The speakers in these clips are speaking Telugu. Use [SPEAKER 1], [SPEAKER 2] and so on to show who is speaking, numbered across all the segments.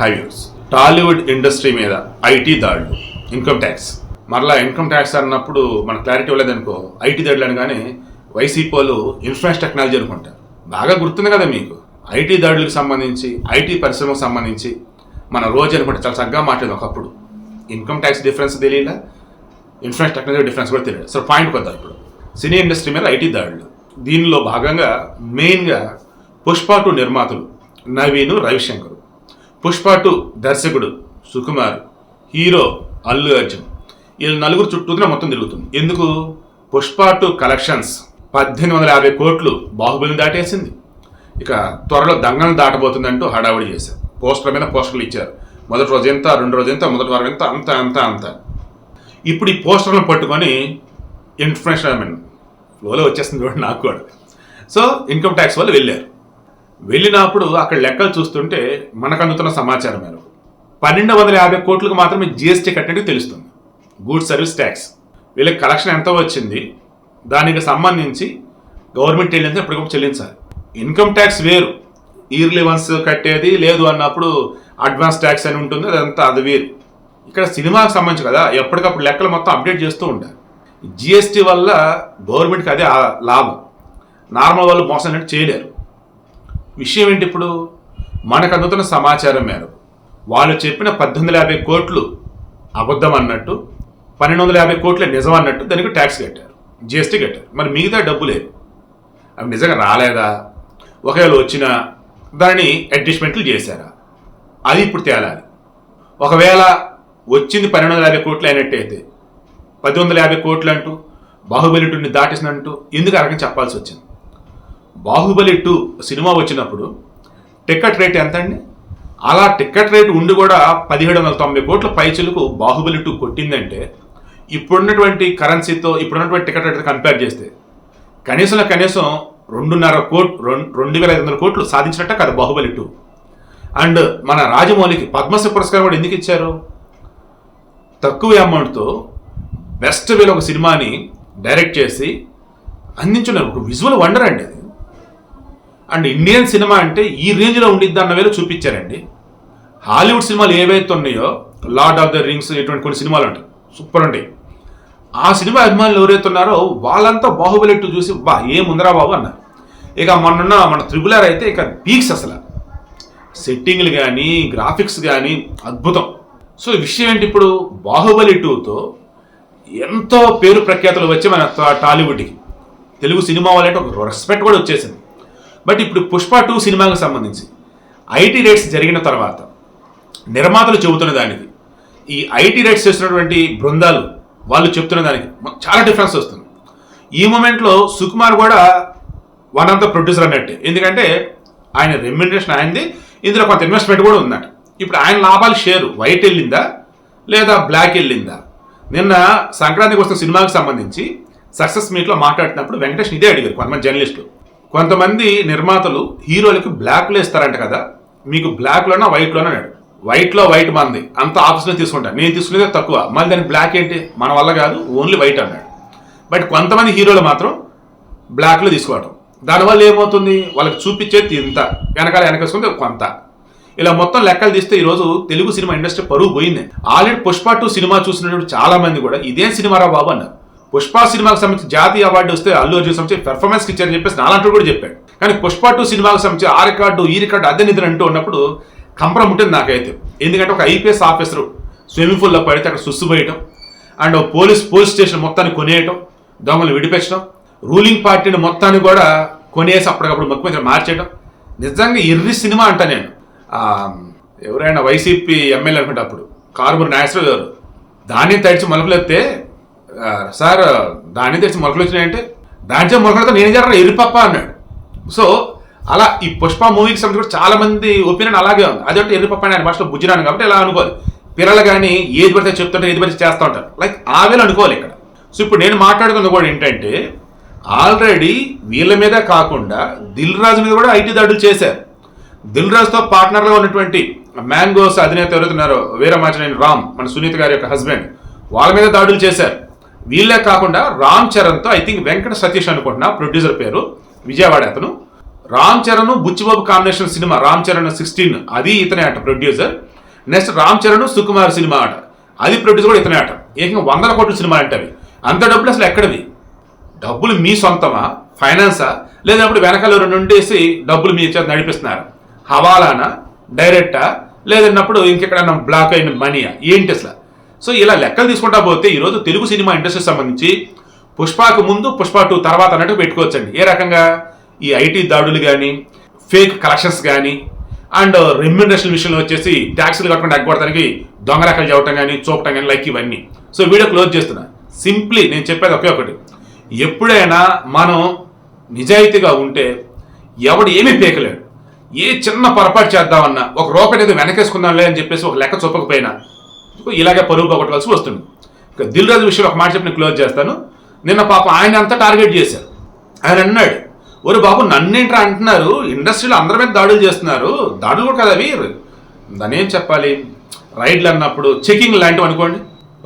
[SPEAKER 1] హైవ్యూస్ టాలీవుడ్ ఇండస్ట్రీ మీద ఐటీ దాడులు ఇన్కమ్ ట్యాక్స్. మరలా ఇన్కమ్ ట్యాక్స్ అన్నప్పుడు మన క్లారిటీ ఇవ్వలేదనుకో ఐటీ దాడులు అనగానే వైసీపీ వాళ్ళు టెక్నాలజీ అనుకుంటారు. బాగా గుర్తుంది కదా మీకు? ఐటీ దాడులకు సంబంధించి ఐటీ పరిశ్రమకు సంబంధించి మన రోజు అనుకుంటే చాలా చక్కగా మాట్లాడదు ఒకప్పుడు. ఇన్కమ్ ట్యాక్స్ డిఫరెన్స్ తెలియలే ఇన్ఫ్రాన్స్ టెక్నాలజీ డిఫరెన్స్ కూడా తెలియదు. సో పాయింట్ కొద్దాం ఇప్పుడు. సినీ ఇండస్ట్రీ మీద ఐటీ దాడులు. దీనిలో భాగంగా మెయిన్గా పుష్ప నిర్మాతలు నవీను రవిశంకర్. పుష్ప టు దర్శకుడు సుకుమార్ హీరో అల్లు అర్జున్. వీళ్ళ నలుగురు చుట్టూనే మొత్తం తిరుగుతుంది. ఎందుకు? పుష్ప టు కలెక్షన్స్ పద్దెనిమిది వందల యాభై కోట్లు బాహుబలిని దాటేసింది. ఇక త్వరలో దంగలను దాటబోతుందంటూ హడావుడి చేశారు. పోస్టర్ల మీద పోస్టర్లు ఇచ్చారు. మొదటి రోజు ఎంత రెండు రోజు ఎంత మొదటి వారం ఎంత అంత అంత అంత. ఇప్పుడు ఈ పోస్టర్లను పట్టుకొని ఇన్ఫర్మేషన్ ఐ మీన్ ఫ్లోలో వచ్చేస్తుంది కూడా నాకు కూడా. సో ఇన్కమ్ ట్యాక్స్ వాళ్ళు వెళ్ళారు. వెళ్ళినప్పుడు అక్కడ లెక్కలు చూస్తుంటే మనకు అందుతున్న సమాచారం మేరకు పన్నెండు వందల యాభై కోట్లకు మాత్రమే జిఎస్టీ కట్టినట్టు తెలుస్తుంది. గూడ్స్ సర్వీస్ ట్యాక్స్ వీళ్ళకి కలెక్షన్ ఎంత వచ్చింది? దానికి సంబంధించి గవర్నమెంట్ వెళ్ళింది ఎప్పటికప్పుడు చెల్లించాలి. ఇన్కమ్ ట్యాక్స్ వేరు. ఇయర్లీ వన్స్ కట్టేది లేదు అన్నప్పుడు అడ్వాన్స్ ట్యాక్స్ అని ఉంటుంది అదంతా అది వేరు. ఇక్కడ సినిమాకి సంబంధించి కదా ఎప్పటికప్పుడు లెక్కలు మొత్తం అప్డేట్ చేస్తూ ఉంటారు జిఎస్టీ వల్ల గవర్నమెంట్కి అదే లాభం. నార్మల్ వాళ్ళు మోసం చేయలేరు. విషయం ఏంటి ఇప్పుడు? మనకు అందుతున్న సమాచారం మేరకు. వాళ్ళు చెప్పిన పద్దెనిమిది యాభై కోట్లు అబద్ధం అన్నట్టు పన్నెండు వందల యాభై కోట్లు నిజం అన్నట్టు దానికి ట్యాక్స్ కట్టారు. జిఎస్టీ కట్టారు. మరి మిగతా డబ్బు లేదు. అవి నిజంగా రాలేదా? ఒకవేళ వచ్చినా దాన్ని అడ్జస్ట్మెంట్లు చేశారా? అది ఇప్పుడు తేలాలి. ఒకవేళ వచ్చింది పన్నెండు వందల యాభై కోట్లు అయినట్టయితే పది వందల యాభై కోట్లు అంటూ బాహుబలి టూని ఎందుకు అరగని చెప్పాల్సి వచ్చింది? బాహుబలి టూ సినిమా వచ్చినప్పుడు టికెట్ రేట్ ఎంత అండి అలా టికెట్ రేట్ ఉండి కూడా పదిహేడు వందల తొంభై కోట్ల పైచులకు బాహుబలి టూ కొట్టిందంటే ఇప్పుడున్నటువంటి కరెన్సీతో ఇప్పుడున్నటువంటి టికెట్ రేట్ కంపేర్ చేస్తే కనీసంలో కనీసం రెండున్నర కోట్ రెండు రెండు వేల ఐదు వందల కోట్లు సాధించినట్ట కదా బాహుబలి టూ. అండ్ మన రాజమౌళికి పద్మశ్రీ పురస్కారం కూడా ఎందుకు ఇచ్చారు? తక్కువ అమౌంట్తో బెస్ట్ వేలో ఒక సినిమాని డైరెక్ట్ చేసి అందించిన ఒక విజువల్ వండర్ అండి అది. అండ్ ఇండియన్ సినిమా అంటే ఈ రేంజ్లో ఉండిద్ది అన్న వేళ చూపించారండి. హాలీవుడ్ సినిమాలు ఏవైతే ఉన్నాయో లార్డ్ ఆఫ్ ద రింగ్స్ ఇటువంటి కొన్ని సినిమాలు ఉంటాయి. సూపర్ ఉంటాయి. ఆ సినిమా అభిమానులు ఎవరైతే ఉన్నారో వాళ్ళంతా బాహుబలి టూ చూసి బా ఏముందరా బాబు అన్నారు. ఇక మొన్న మన త్రిబులర్ అయితే ఇక పీక్స్ అసలు. సెట్టింగ్లు కానీ గ్రాఫిక్స్ కానీ అద్భుతం. సో విషయం ఏంటి ఇప్పుడు? బాహుబలి టూతో ఎంతో పేరు ప్రఖ్యాతులు వచ్చి మన టాలీవుడ్కి. తెలుగు సినిమా వాళ్ళంటే ఒక రెస్పెక్ట్ కూడా వచ్చేసింది. బట్ ఇప్పుడు పుష్ప టూ సినిమాకి సంబంధించి ఐటీ రేట్స్ జరిగిన తర్వాత నిర్మాతలు చెబుతున్న దానికి ఈ ఐటీ రేట్స్ చేస్తున్నటువంటి బృందాలు వాళ్ళు చెప్తున్న దానికి చాలా డిఫరెన్స్ వస్తుంది. ఈ మూమెంట్లో సుకుమార్ కూడా వన్ ఆఫ్ ద ప్రొడ్యూసర్ అన్నట్టే. ఎందుకంటే ఆయన రెమ్యునరేషన్ ఆయనది ఇందులో కొంత ఇన్వెస్ట్మెంట్ కూడా ఉందట. ఇప్పుడు ఆయన లాభాలు షేరు వైట్ వెళ్ళిందా లేదా బ్లాక్ వెళ్ళిందా? నిన్న సంక్రాంతికి వస్తున్న సినిమాకి సంబంధించి సక్సెస్ మీట్లో మాట్లాడినప్పుడు వెంకటేష్ ఇదే అడిగారు కొంతమంది జర్నలిస్టులు. కొంతమంది నిర్మాతలు హీరోలకు బ్లాక్లో ఇస్తారంట కదా. మీకు బ్లాక్లోనా వైట్లోనా అన్నాడు. వైట్లో వైట్ మంది. అంత ఆప్షన్లో తీసుకుంటాను నేను తీసుకునేదే తక్కువ. మళ్ళీ దాని బ్లాక్ ఏంటి? మన వల్ల కాదు ఓన్లీ వైట్ అన్నాడు. బట్ కొంతమంది హీరోలు మాత్రం బ్లాక్లో తీసుకోవటం. దానివల్ల ఏమవుతుంది? వాళ్ళకి చూపించేది ఇంత. వెనకాల వెనకేసుకుంటే కొంత. ఇలా మొత్తం లెక్కలు తీస్తే ఈరోజు తెలుగు సినిమా ఇండస్ట్రీ పరువు పోయింది. ఆల్రెడీ పుష్ప టూ సినిమా చూసినటువంటి చాలా మంది కూడా ఇదేం సినిమారా బాబు అన్నారు. పుష్ప సినిమాకి సంబంధించి జాతీయ అవార్డు వస్తే అల్లు అర్జున్ సంబంధించి పెర్ఫార్మెన్స్ ఇచ్చారని చెప్పేసి నాలంటూ కూడా చెప్పాడు. కానీ పుష్ప టూ సినిమాకి సంబంధించి ఆ రికార్డు ఈ రికార్డు అదే నిధులు అంటూ ఉన్నప్పుడు కంపరం ఉంటుంది నాకైతే. ఎందుకంటే ఒక ఐపీఎస్ ఆఫీసర్ స్విమ్మింగ్ పూల్లో పడితే అక్కడ సుస్సుపోయటం అండ్ పోలీస్ పోలీస్ స్టేషన్ మొత్తాన్ని కొనేయటం దొంగలు విడిపించడం రూలింగ్ పార్టీని మొత్తాన్ని కూడా కొనేసి అప్పటికప్పుడు ముఖ్యమంత్రి మార్చేయడం నిజంగా ఎర్రి సినిమా అంట నేను. ఎవరైనా వైసీపీ ఎమ్మెల్యే అనుకుంటే అప్పుడు కారుమూరి నాగేశ్వర గారు. దాన్ని తడిచి మలుపులెత్తే సార్ దాని తెచ్చి మొలకలు వచ్చినాయంటే? దాంట్లో మొలకలతో నేను జరగ ఎరిపప్ప అన్నాడు. సో అలా ఈ పుష్ప మూవీకి సంబంధించి కూడా చాలా మంది ఒపీనియన్ అలాగే ఉంది. ఒకటి ఎర్రిపప్ప అని ఆయన భాషలో బుజ్జిరాను కాబట్టి ఇలా అనుకోవాలి? పిల్లలు కానీ ఏది పడితే చెప్తుంటే ఏది పడితే చేస్తూ ఉంటారు. లైక్ ఆ అనుకోవాలి ఇక్కడ. సో ఇప్పుడు నేను మాట్లాడుతున్నది కూడా ఏంటంటే ఆల్రెడీ వీళ్ళ మీద కాకుండా దిల్ రాజు మీద కూడా ఐటీ దాడులు చేశారు. దిల్ రాజుతో పార్ట్నర్గా ఉన్నటువంటి మ్యాంగోస్ అధినేత ఎవరుతున్నారో వీరమాచనేని రామ్ మన సునీత గారి యొక్క హస్బెండ్ వాళ్ళ మీద దాడులు చేశారు. వీళ్ళే కాకుండా రామ్ చరణ్తో ఐ థింక్ వెంకట సతీష్ అనుకుంటున్నా ప్రొడ్యూసర్ పేరు విజయవాడ అతను. Ram Charan Buchibabu combination cinema Ram Charan sixteen అది ఇతనే అట producer. Next Ram Charan Sukumar cinema అట అది ప్రొడ్యూసర్ కూడా ఇతనే అట ఏకంగా వందల కోట్ల సినిమా అంటే అవి. అంత డబ్బులు అసలు ఎక్కడవి? డబ్బులు మీ సొంతమా? ఫైనాన్సా? లేదప్పుడు వెనకాల రెండుండేసి డబ్బులు మీ చేత నడిపిస్తున్నారు. హవాలానా? డైరెక్టా? లేదన్నప్పుడు ఇంకెక్కడన్నా బ్లాక్ అయిన మనీయా? ఏంటి అసలు? సో ఇలా లెక్కలు తీసుకుంటా పోతే ఈరోజు తెలుగు సినిమా ఇండస్ట్రీకి సంబంధించి పుష్పకు ముందు పుష్ప టూ తర్వాత అన్నట్టు పెట్టుకోవచ్చండి. ఏ రకంగా? ఈ ఐటీ దాడులు కానీ ఫేక్ కలెక్షన్స్ కానీ అండ్ రెమ్యూనరేషన్ విషయంలో వచ్చేసి ట్యాక్సులు కట్టకుండా ఎగ్గొడటానికి దొంగ లెక్కలు చెప్పడం కానీ చూపటం కానీ లైక్ ఇవన్నీ. సో వీడియో క్లోజ్ చేస్తున్నా. సింప్లీ నేను చెప్పేది ఒకే ఒకటి. ఎప్పుడైనా మనం నిజాయితీగా ఉంటే ఎవడు ఏమీ పేకలేడు. ఏ చిన్న పొరపాటు చేద్దామన్నా ఒక రూపాయి ఏదో వెనకేసుకుందాంలే అని చెప్పేసి ఒక లెక్క చూపకపోయినా ఇలాగే పరువు పోగొట్టవలసి వస్తుంది. ఇక దిల్ రాజు విషయంలో ఒక మాట చెప్పి నేను క్లోజ్ చేస్తాను. నిన్న పాప ఆయన అంతా టార్గెట్ చేశారు. ఆయన అన్నాడు ఒరు బాబు నన్నేంట్రా అంటున్నారు? ఇండస్ట్రీలో అందరి మీద దాడులు చేస్తున్నారు. దాడులు కూడా కదా అవి. దాని ఏం చెప్పాలి? రైడ్లు అన్నప్పుడు చెకింగ్ లాంటివి అనుకోండి.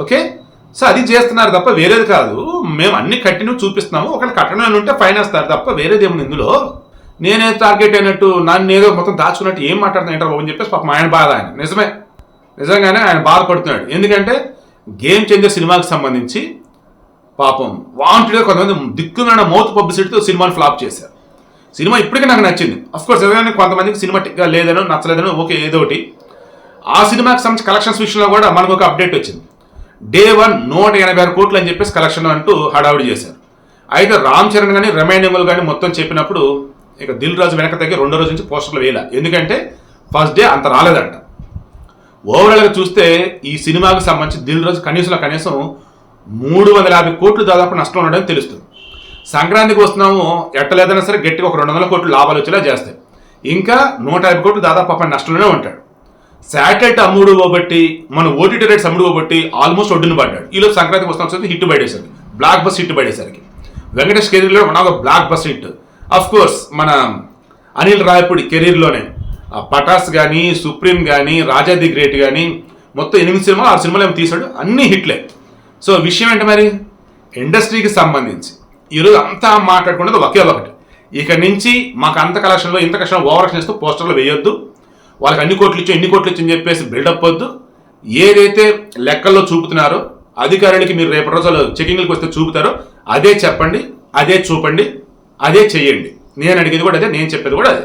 [SPEAKER 1] ఓకే? సో అది చేస్తున్నారు తప్ప వేరేది కాదు. మేము అన్ని కట్టిన చూపిస్తున్నాము. ఒకవేళ కట్టడం ఉంటే ఫైన్ వేస్తారు తప్ప వేరేది ఏముంది ఇందులో? నేనే టార్గెట్ అయినట్టు నన్ను ఏదో మొత్తం దాచుకున్నట్టు ఏం మాట్లాడుతున్నా బాబు? అని చెప్పేసి పాపం ఆయన బాధ ఆయన. నిజమే. నిజంగానే ఆయన బాధపడుతున్నాడు ఎందుకంటే గేమ్ చేంజర్ సినిమాకి సంబంధించి పాపం వాంటెడ్గా కొంతమంది దిక్కున మౌత్ పబ్లిసిటీతో సినిమాని ఫ్లాప్ చేశారు. సినిమా ఇప్పటికీ నాకు నచ్చింది. అఫ్కోర్స్ ఏదైనా కొంతమందికి సినిమా టిక్గా లేదనో నచ్చలేదనో ఓకే ఏదో ఒకటి. ఆ సినిమాకి సంబంధించి కలెక్షన్స్ విషయంలో కూడా మనకు ఒక అప్డేట్ వచ్చింది. డే వన్ నూట ఎనభై ఆరు కోట్లు అని చెప్పేసి కలెక్షన్ అంటూ హడావుడి చేశారు. అయితే రామ్ చరణ్ కానీ రిమైనింగ్లు కానీ మొత్తం చెప్పినప్పుడు ఇక దిల్ రాజు వెనక తగ్గి రెండో రోజు నుంచి పోస్టర్లు వేయాల. ఎందుకంటే ఫస్ట్ డే అంత రాలేదంట. ఓవరాల్గా చూస్తే ఈ సినిమాకి సంబంధించి దిల్ రోజు కనీసం కనీసం మూడు వందల యాభై కోట్లు దాదాపు నష్టం ఉండడం తెలుస్తుంది. సంక్రాంతికి వస్తున్నాము ఎట్టలేదన్నా సరే గట్టిగా ఒక రెండు వందల కోట్లు లాభాలు వచ్చేలా చేస్తాయి. ఇంకా నూట యాభై కోట్లు దాదాపు పాపం నష్టంలోనే ఉంటాడు. శాటిలైట్ అమ్ముడు పోబట్టి మన ఓటీటీ రేట్స్ అమ్ముడు పోబట్టి ఆల్మోస్ట్ ఒడ్డును పడ్డాడు. ఈలో సంక్రాంతికి వస్తాం వచ్చి హిట్ పడేసరికి బ్లాక్ బస్ హిట్ పడేసరికి. వెంకటేష్ కెరీర్లో one blockbuster hit. Of course మన అనిల్ రాయపూడి కెరీర్లోనే పటాస్ కానీ సుప్రీం కానీ రాజా ది గ్రేట్ కానీ మొత్తం ఎనిమిది సినిమాలు ఆరు సినిమాలు ఏమో తీశాడు. అన్ని హిట్లే. సో విషయం ఏంటి మరి? ఇండస్ట్రీకి సంబంధించి. ఈరోజు అంతా మాట్లాడుకునేది ఒకే ఒకటి. ఇక నుంచి మాకు అంత కలెక్షన్లో ఇంత కలెక్షన్ ఓవర్ చేస్తూ పోస్టర్లు వేయొద్దు. వాళ్ళకి అన్ని కోట్లు ఇచ్చి ఎన్ని కోట్లు ఇచ్చి చెప్పేసి బిల్డప్ వద్దు. ఏదైతే లెక్కల్లో చూపుతున్నారో అధికారులకి మీరు రేపటి రోజులు చెకింగ్లకు వస్తే చూపుతారో అదే చెప్పండి అదే చూపండి అదే చెయ్యండి. నేను అడిగేది కూడా అదే నేను చెప్పేది కూడా అదే.